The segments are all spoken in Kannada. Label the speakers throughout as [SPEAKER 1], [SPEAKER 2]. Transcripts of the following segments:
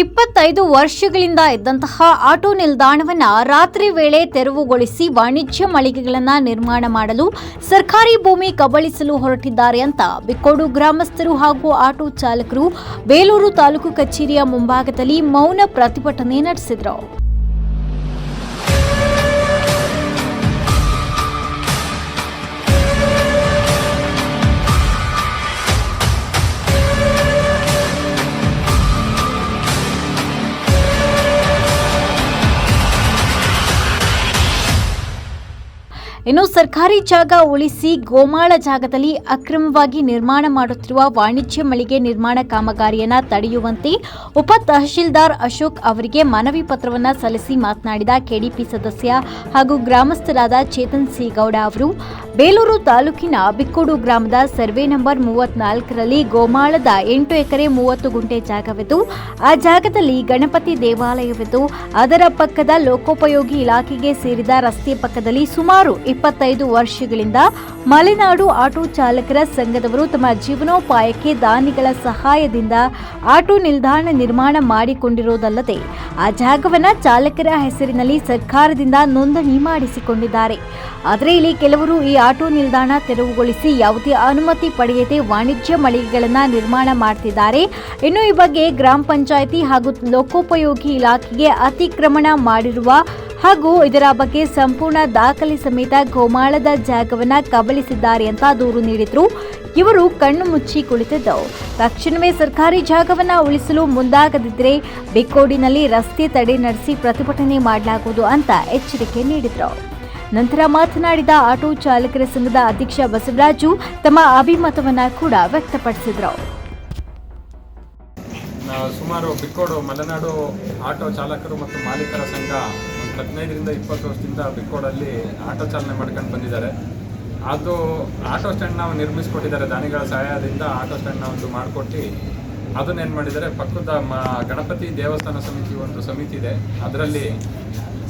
[SPEAKER 1] ಇಪ್ಪತ್ತೈದು ವರ್ಷಗಳಿಂದ ಇದ್ದಂತಹ ಆಟೋ ನಿಲ್ದಾಣವನ್ನ ರಾತ್ರಿ ವೇಳೆ ತೆರವುಗೊಳಿಸಿ ವಾಣಿಜ್ಯ ಮಳಿಗೆಗಳನ್ನು ನಿರ್ಮಾಣ ಮಾಡಲು ಸರ್ಕಾರಿ ಭೂಮಿ ಕಬಳಿಸಲು ಹೊರಟಿದ್ದಾರೆ ಅಂತ ಬಿಕ್ಕೋಡು ಗ್ರಾಮಸ್ಥರು ಹಾಗೂ ಆಟೋ ಚಾಲಕರು ಬೇಲೂರು ತಾಲೂಕು ಕಚೇರಿಯ ಮುಂಭಾಗದಲ್ಲಿ ಮೌನ ಪ್ರತಿಭಟನೆ ನಡೆಸಿದರು. ಇನ್ನು ಸರ್ಕಾರಿ ಜಾಗ ಉಳಿಸಿ ಗೋಮಾಳ ಜಾಗದಲ್ಲಿ ಅಕ್ರಮವಾಗಿ ನಿರ್ಮಾಣ ಮಾಡುತ್ತಿರುವ ವಾಣಿಜ್ಯ ಮಳಿಗೆ ನಿರ್ಮಾಣ ಕಾಮಗಾರಿಯನ್ನು ತಡೆಯುವಂತೆ ಉಪ ತಹಶೀಲ್ದಾರ್ ಅಶೋಕ್ ಅವರಿಗೆ ಮನವಿ ಪತ್ರವನ್ನು ಸಲ್ಲಿಸಿ ಮಾತನಾಡಿದ ಕೆಡಿಪಿ ಸದಸ್ಯ ಹಾಗೂ ಗ್ರಾಮಸ್ಥರಾದ ಚೇತನ್ ಸಿ ಗೌಡ ಅವರು. ಬೇಲೂರು ತಾಲೂಕಿನ ಬಿಕ್ಕೋಡು ಗ್ರಾಮದ ಸರ್ವೆ ನಂಬರ್ ಮೂವತ್ನಾಲ್ಕರಲ್ಲಿ ಗೋಮಾಳದ ಎಂಟು ಎಕರೆ ಮೂವತ್ತು ಗುಂಟೆ ಜಾಗವಿದ್ದು, ಆ ಜಾಗದಲ್ಲಿ ಗಣಪತಿ ದೇವಾಲಯವಿದ್ದು, ಅದರ ಪಕ್ಕದ ಲೋಕೋಪಯೋಗಿ ಇಲಾಖೆಗೆ ಸೇರಿದ ರಸ್ತೆ ಪಕ್ಕದಲ್ಲಿ ಸುಮಾರು ಇಪ್ಪತ್ತೈದು ವರ್ಷಗಳಿಂದ ಮಲೆನಾಡು ಆಟೋ ಚಾಲಕರ ಸಂಘದವರು ತಮ್ಮ ಜೀವನೋಪಾಯಕ್ಕೆ ದಾನಿಗಳ ಸಹಾಯದಿಂದ ಆಟೋ ನಿಲ್ದಾಣ ನಿರ್ಮಾಣ ಮಾಡಿಕೊಂಡಿರುವುದಲ್ಲದೆ, ಆ ಜಾಗವನ್ನು ಚಾಲಕರ ಹೆಸರಿನಲ್ಲಿ ಸರ್ಕಾರದಿಂದ ನೋಂದಣಿ ಮಾಡಿಸಿಕೊಂಡಿದ್ದಾರೆ. ಆದರೆ ಇಲ್ಲಿ ಕೆಲವರು ಈ ಆಟೋ ನಿಲ್ದಾಣ ತೆರವುಗೊಳಿಸಿ ಯಾವುದೇ ಅನುಮತಿ ಪಡೆಯದೆ ವಾಣಿಜ್ಯ ಮಳಿಗೆಗಳನ್ನು ನಿರ್ಮಾಣ ಮಾಡ್ತಿದ್ದಾರೆ. ಇನ್ನು ಈ ಬಗ್ಗೆ ಗ್ರಾಮ ಪಂಚಾಯಿತಿ ಹಾಗೂ ಲೋಕೋಪಯೋಗಿ ಇಲಾಖೆಗೆ ಅತಿಕ್ರಮಣ ಮಾಡಿರುವ ಹಾಗೂ ಇದರ ಬಗ್ಗೆ ಸಂಪೂರ್ಣ ದಾಖಲೆ ಸಮೇತ ಗೋಮಾಳದ ಜಾಗವನ್ನ ಕಬಳಿಸಿದ್ದಾರೆ ಅಂತ ದೂರು ನೀಡಿದ್ರು. ಇವರು ಕಣ್ಣು ಮುಚ್ಚಿ ಕುಳಿತಿದ್ದವು. ತಕ್ಷಣವೇ ಸರ್ಕಾರಿ ಜಾಗವನ್ನ ಉಳಿಸಲು ಮುಂದಾಗದಿದ್ದರೆ ಬಿಕ್ಕೋಡಿನಲ್ಲಿ ರಸ್ತೆ ತಡೆ ನಡೆಸಿ ಪ್ರತಿಭಟನೆ ಮಾಡಲಾಗುವುದು ಅಂತ ಎಚ್ಚರಿಕೆ ನೀಡಿದ್ರು. ನಂತರ ಮಾತನಾಡಿದ ಆಟೋ ಚಾಲಕರ ಸಂಘದ ಅಧ್ಯಕ್ಷ ಬಸವರಾಜು ತಮ್ಮ ಅಭಿಮತವನ್ನು ಕೂಡ ವ್ಯಕ್ತಪಡಿಸಿದರು.
[SPEAKER 2] ಸುಮಾರು ಬಿಕ್ಕೋಡು, ಮಲೆನಾಡು ಆಟೋ ಚಾಲಕರು ಮತ್ತು ಮಾಲೀಕರ ಸಂಘ ಒಂದು ಹದಿನೈದರಿಂದ ಇಪ್ಪತ್ತು ವರ್ಷದಿಂದ ಬಿಕ್ಕೋಡಲ್ಲಿ ಆಟೋ ಚಾಲನೆ ಮಾಡ್ಕೊಂಡು ಬಂದಿದ್ದಾರೆ. ಅದು ಆಟೋ ಸ್ಟ್ಯಾಂಡ್ನ ನಿರ್ಮಿಸ್ಕೊಟ್ಟಿದ್ದಾರೆ. ದಾನಿಗಳ ಸಹಾಯದಿಂದ ಆಟೋ ಸ್ಟ್ಯಾಂಡ್ನ ಒಂದು ಮಾಡಿಕೊಟ್ಟು ಅದನ್ನೇನು ಮಾಡಿದ್ದಾರೆ, ಪಕ್ಕದ ಮ ಗಣಪತಿ ದೇವಸ್ಥಾನ ಸಮಿತಿ ಒಂದು ಸಮಿತಿ ಇದೆ. ಅದರಲ್ಲಿ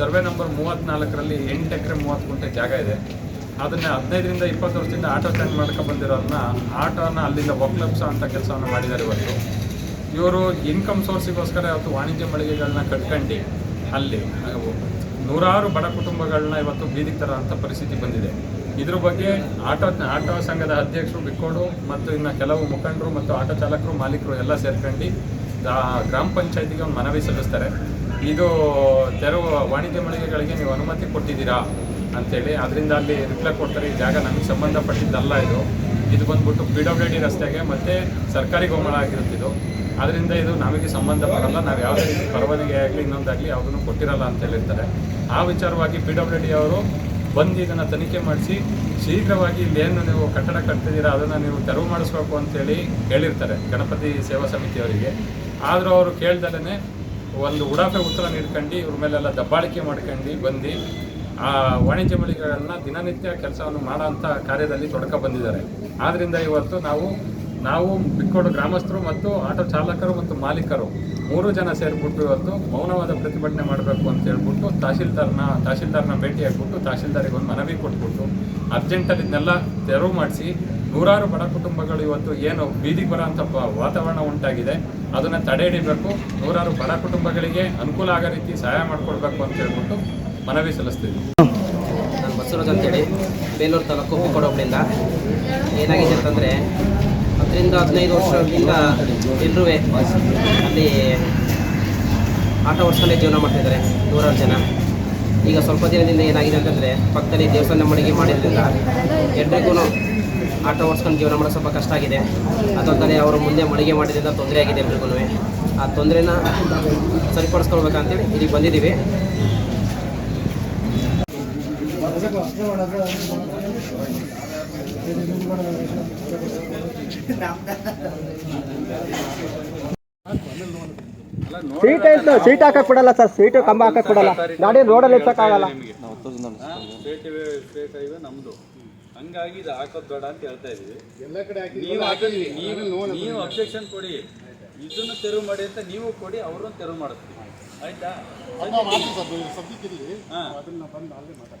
[SPEAKER 2] ಸರ್ವೆ ನಂಬರ್ ಮೂವತ್ತ್ನಾಲ್ಕರಲ್ಲಿ ಎಂಟು ಎಕರೆ ಮೂವತ್ತು ಗುಂಟೆ ಜಾಗ ಇದೆ. ಅದನ್ನ ಹದಿನೈದರಿಂದ ಇಪ್ಪತ್ತು ವರ್ಷದಿಂದ ಆಟೋ ಸ್ಟ್ಯಾಂಡ್ ಮಾಡ್ಕೊಂಡು ಬಂದಿರೋದನ್ನ ಆಟೋನ ಅಲ್ಲಿಂದ ಒಕ್ಲಪ್ಸ ಅಂತ ಕೆಲಸವನ್ನು ಮಾಡಿದ್ದಾರೆ ಇವತ್ತು ಇವರು ಇನ್ಕಮ್ ಸೋರ್ಸಿಗೋಸ್ಕರ ಇವತ್ತು ವಾಣಿಜ್ಯ ಮಳಿಗೆಗಳನ್ನ ಕಟ್ಕೊಂಡು ಅಲ್ಲಿ ನೂರಾರು ಬಡ ಕುಟುಂಬಗಳನ್ನ ಇವತ್ತು ಬೀದಿಗೆ ತರೋ ಅಂಥ ಪರಿಸ್ಥಿತಿ ಬಂದಿದೆ. ಇದ್ರ ಬಗ್ಗೆ ಆಟೋ ಆಟೋ ಸಂಘದ ಅಧ್ಯಕ್ಷರು ಬಿಕ್ಕೋಡು ಮತ್ತು ಇನ್ನು ಕೆಲವು ಮುಖಂಡರು ಮತ್ತು ಆಟೋ ಚಾಲಕರು, ಮಾಲೀಕರು ಎಲ್ಲ ಸೇರ್ಕೊಂಡು ಗ್ರಾಮ ಪಂಚಾಯತಿಗೆ ಒಂದು ಮನವಿ ಸಲ್ಲಿಸ್ತಾರೆ. ಇದು ತೆರವು ವಾಣಿಜ್ಯ ಮಳಿಗೆಗಳಿಗೆ ನೀವು ಅನುಮತಿ ಕೊಟ್ಟಿದ್ದೀರಾ ಅಂಥೇಳಿ ಅದರಿಂದ ಅಲ್ಲಿ ರಿಪ್ಲೈ ಕೊಡ್ತಾರೆ. ಈ ಜಾಗ ನಮಗೆ ಸಂಬಂಧಪಟ್ಟಿದ್ದಲ್ಲ ಇದು. ಇದು ಬಂದ್ಬಿಟ್ಟು ಪಿ ಡಬ್ಲ್ಯೂ ಡಿ ರಸ್ತೆಗೆ ಮತ್ತು ಸರ್ಕಾರಿ ಗೋಮಳ ಆಗಿರುತ್ತಿದ್ದು ಅದರಿಂದ ಇದು ನಮಗೆ ಸಂಬಂಧ ಬರಲ್ಲ ನಾವು ಯಾವುದೇ ರೀತಿ ಪರವಾನಗಿ ಆಗಲಿ, ಇನ್ನೊಂದಾಗಲಿ ಯಾವುದನ್ನು ಕೊಟ್ಟಿರಲ್ಲ ಅಂತ ಹೇಳಿರ್ತಾರೆ. ಆ ವಿಚಾರವಾಗಿ ಪಿ ಡಬ್ಲ್ಯೂ ಡಿ ಅವರು ಬಂದು ಇದನ್ನು ತನಿಖೆ ಮಾಡಿಸಿ, ಶೀಘ್ರವಾಗಿ ಇಲ್ಲೇನು ನೀವು ಕಟ್ಟಡ ಕಟ್ತಿದ್ದೀರಾ, ಅದನ್ನು ನೀವು ತೆರವು ಮಾಡಿಸ್ಬೇಕು ಅಂತೇಳಿ ಹೇಳಿರ್ತಾರೆ ಗಣಪತಿ ಸೇವಾ ಸಮಿತಿಯವರಿಗೆ. ಆದರೂ ಅವರು ಕೇಳ್ದಲೇ ಒಂದು ಉಡಾಫೆ ಉತ್ತರ ನೀಡ್ಕೊಂಡು ಇವ್ರ ಮೇಲೆಲ್ಲ ದಬ್ಬಾಳಿಕೆ ಮಾಡ್ಕೊಂಡು ಬಂದು ಆ ವಾಣಿಜ್ಯ ಮಳಿಗೆಗಳನ್ನ ದಿನನಿತ್ಯ ಕೆಲಸವನ್ನು ಮಾಡೋ ಅಂಥ ಕಾರ್ಯದಲ್ಲಿ ತೊಡಕ ಬಂದಿದ್ದಾರೆ. ಆದ್ದರಿಂದ ಇವತ್ತು ನಾವು ನಾವು ಬಿಕ್ಕೋಡು ಗ್ರಾಮಸ್ಥರು ಮತ್ತು ಆಟೋ ಚಾಲಕರು ಮತ್ತು ಮಾಲೀಕರು ಮೂರು ಜನ ಸೇರಿಬಿಟ್ಟು ಇವತ್ತು ಮೌನವಾದ ಪ್ರತಿಭಟನೆ ಮಾಡಬೇಕು ಅಂತ ಹೇಳ್ಬಿಟ್ಟು ತಹಶೀಲ್ದಾರ್ನ ತಹಶೀಲ್ದಾರ್ನ ಭೇಟಿ ಆಗ್ಬಿಟ್ಟು ತಹಶೀಲ್ದಾರಿಗೆ ಒಂದು ಮನವಿ ಕೊಟ್ಬಿಟ್ಟು ಅರ್ಜೆಂಟಲ್ಲಿ ಇದನ್ನೆಲ್ಲ ತೆರವು ಮಾಡಿಸಿ ನೂರಾರು ಬಡ ಕುಟುಂಬಗಳು ಇವತ್ತು ಏನು ಬೀದಿಗೆ ಬರೋಂಥ ವಾತಾವರಣ ಉಂಟಾಗಿದೆ. ಅದನ್ನು ತಡೆ ಹಿಡಿಬೇಕು ನೂರಾರು ಬಡ ಕುಟುಂಬಗಳಿಗೆ ಅನುಕೂಲ ಆಗೋ ರೀತಿ ಸಹಾಯ ಮಾಡಿಕೊಡ್ಬೇಕು ಅಂತ ಹೇಳ್ಬಿಟ್ಟು ಮನವಿ ಸಲ್ಲಿಸ್ತೀವಿ
[SPEAKER 3] ನಾನು ಬಸವರಾಜ್ ಅಂತೇಳಿ, ಬೇಲೂರು ತಾಲೂಕು ಕೊಡೋಬ್ಳಿಂದ ಏನಾಗಿದೆ ಅಂತಂದರೆ, ಹತ್ತರಿಂದ ಹದಿನೈದು ವರ್ಷದಿಂದ ಎಲ್ಲರೂ ಅಲ್ಲಿ ಆಟ ವರ್ಷದಲ್ಲೇ ಜೀವನ ಮಾಡ್ತಿದ್ದಾರೆ ನೂರಾರು ಜನ. ಈಗ ಸ್ವಲ್ಪ ದಿನದಿಂದ ಏನಾಗಿದೆ ಅಂತಂದರೆ, ಪಕ್ಕದಲ್ಲಿ ದೇವಸ್ಥಾನ ಮಳಿಗೆ ಮಾಡಿದ್ರಿಂದ ಎಲ್ರಿಗೂ ಆಟೋ ಓಡಿಸ್ಕೊಂಡು ಜೀವನ ಮಾಡೋದು ಸ್ವಲ್ಪ ಕಷ್ಟ ಆಗಿದೆ. ಅದಲ್ಲದೆ ಅವರು ಮುಂದೆ ಮಳಿಗೆ ಮಾಡಿದ್ರಿಂದ ತೊಂದರೆ ಆಗಿದೆ ಎಲ್ರಿಗೂ ಆ ತೊಂದರೆನ ಸರಿಪಡಿಸ್ಕೊಳ್ಬೇಕಂತೇಳಿ ಇಲ್ಲಿಗೆ ಬಂದಿದ್ದೀವಿ.
[SPEAKER 4] ಸೀಟ್ ಎಷ್ಟು ಸೀಟ್ ಹಾಕಕ್ ಬಿಡಲ್ಲ ಸರ್. ಸೀಟ್ ಕಂಬ ಹಾಕಕ್ ಬಿಡಲ್ಲ. ಗಾಡಿ ರೋಡಲ್ಲಿ ಎತ್ತಕ್ಕಾಗಲ್ಲ
[SPEAKER 5] ಹಂಗಾಗಿ ಇದು ಹಾಕೋದ್ ಬೇಡ ಅಂತ ಹೇಳ್ತಾ ಇದೀವಿ. ನೀವು ಹಾಕಿ ನೀವು ನೀವು ಅಬ್ಜೆಕ್ಷನ್ ಕೊಡಿ. ಇದನ್ನು ತೆರವು ಮಾಡಿ ಅಂತ ನೀವು ಕೊಡಿ ಅವರನ್ನು ತೆರವು ಮಾಡಿಸ್ತೀವಿ ಆಯ್ತಾ? ಅದನ್ನ ಬಂದು ಅಲ್ಲೇ
[SPEAKER 4] ಸರ್